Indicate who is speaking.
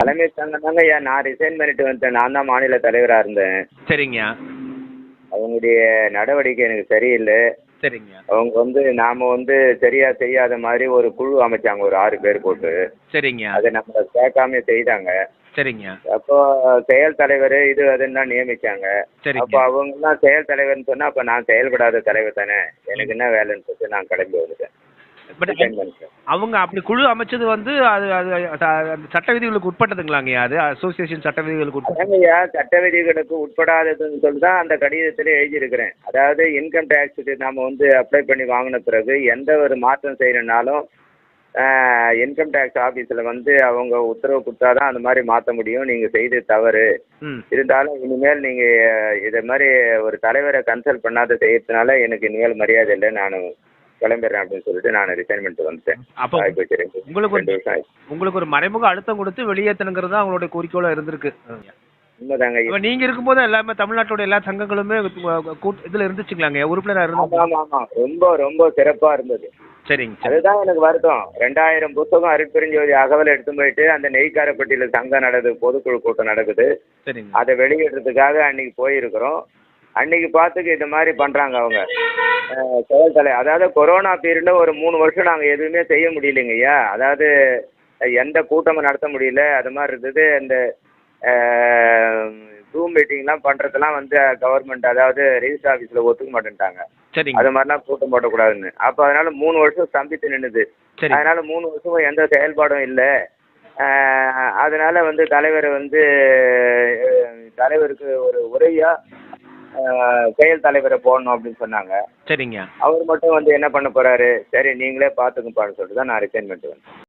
Speaker 1: தலைமை சங்கம் தாங்க ஐயா நான் ரிசைன் பண்ணிட்டு வந்துட்டேன். நான் தான் மாநில தலைவராக இருந்தேன்.
Speaker 2: சரிங்க.
Speaker 1: அவங்களுடைய நடவடிக்கை எனக்கு சரியில்லை.
Speaker 2: சரிங்க.
Speaker 1: அவங்க வந்து நாம் வந்து சரியாக செய்யாத மாதிரி ஒரு குழு அமைச்சாங்க ஒரு ஆறு பேர் போட்டு.
Speaker 2: சரிங்க.
Speaker 1: அதை நம்மளை கேட்காம செய்தாங்க.
Speaker 2: சரிங்க.
Speaker 1: அப்போ செயல் தலைவர் இது அதுன்னு தான் நியமிச்சாங்க. அப்போ அவங்கலாம் செயல் தலைவர்னு சொன்னால் அப்போ நான் செயல்படாத தலைவர் தானே. எனக்கு என்ன வேலைன்னு சொல்லிட்டு நான் கிளம்பி வந்துட்டேன்.
Speaker 2: பட் அவங்க அப்படி குழு அமைச்சது வந்து அது அது சட்ட விதிகளுக்கு உட்பட்டதுங்களாங்கய்யா அது அசோசியேஷன் சட்ட விதிகளுக்கு உட்பட்ட
Speaker 1: அதாங்கய்யா சட்ட விதிகளுக்கு உட்படாததுன்னு சொல்லி தான் அந்த கடிதத்தில் எழுதியிருக்கிறேன். அதாவது இன்கம் டேக்ஸுக்கு நாம் வந்து அப்ளை பண்ணி வாங்கின பிறகு எந்த ஒரு மாற்றம் செய்யணுன்னாலும் இன்கம் டேக்ஸ் ஆஃபீஸில் வந்து அவங்க உத்தரவு கொடுத்தா தான் அந்த மாதிரி மாற்ற முடியும். நீங்கள் செய்து தவறு. இருந்தாலும் இனிமேல் நீங்கள் இதை மாதிரி ஒரு தலைவரை கன்சல்ட் பண்ணாத செய்யறதுனால எனக்கு இனிமேல் மரியாதை இல்லை நான் கிளம்பிடுறேன் அப்படின்னு சொல்லிட்டு நான் ரிசைன் பண்ணிட்டு வந்துட்டேன்
Speaker 2: உங்களுக்கு ஒரு- உங்களுக்கு ஒரு மறைமுக அழுத்தம் கொடுத்து வெளியேற்றணுங்கிறது தான் அவங்களுடைய குறிக்கோளாக இருந்திருக்கு.
Speaker 1: உண்மைதாங்க.
Speaker 2: நீங்கள் இருக்கும்போது எல்லாமே தமிழ்நாட்டோட எல்லா சங்கங்களுமே இதில் இருந்துச்சுங்களாங்க? உறுப்பினராக
Speaker 1: ஆமாம்
Speaker 2: இருந்து
Speaker 1: ஆமாம் ஆமாம் ரொம்ப ரொம்ப சிறப்பாக இருந்தது.
Speaker 2: சரிங்க சரி.
Speaker 1: அதுதான் எனக்கு வருத்தம். ரெண்டாயிரம் புத்தகம் அருட்பெருஞ்சோதி அகவல் எடுத்து போயிட்டு அந்த நெய்க்காரப்பட்டியில் சங்கம் நடக்குது பொதுக்குழு கூட்டம் நடக்குது. அதை வெளியிடுறதுக்காக அன்னைக்கு போயிருக்கிறோம். அன்னைக்கு பார்த்துக்கு இந்த மாதிரி பண்ணுறாங்க அவங்க. செயல் தலை. அதாவது கொரோனா பீரியடில் ஒரு மூணு வருஷம் நாங்கள் எதுவுமே செய்ய முடியலைங்க ஐயா. அதாவது எந்த கூட்டமும் நடத்த முடியல. அது மாதிரி இருந்தது. இந்த ஜூம் மீட்டிங்லாம் பண்ணுறதெல்லாம் வந்து கவர்மெண்ட் அதாவது ரெஜிஸ்டர் ஆஃபீஸில் ஒத்துக்க மாட்டேன்ட்டாங்க.
Speaker 2: சரிங்க.
Speaker 1: அது மாதிரிலாம் கூட்டம் போடக்கூடாதுன்னு. அப்போ அதனால மூணு வருஷம் ஸ்தம்பித்து நின்றுது அதனால மூணு வருஷமும் எந்த செயல்பாடும் இல்லை. அதனால வந்து தலைவர் வந்து தலைவருக்கு ஒரு உரையா அஹ், செயல் தலைவரை போடணும் அப்படின்னு சொன்னாங்க.
Speaker 2: சரிங்க.
Speaker 1: அவர் மட்டும் வந்து என்ன பண்ண போறாரு? சரி நீங்களே பார்த்துக்குப்பான்னு சொல்லிட்டு தான் நான் ரிசைன் பண்ணிட்டு வந்தேன்.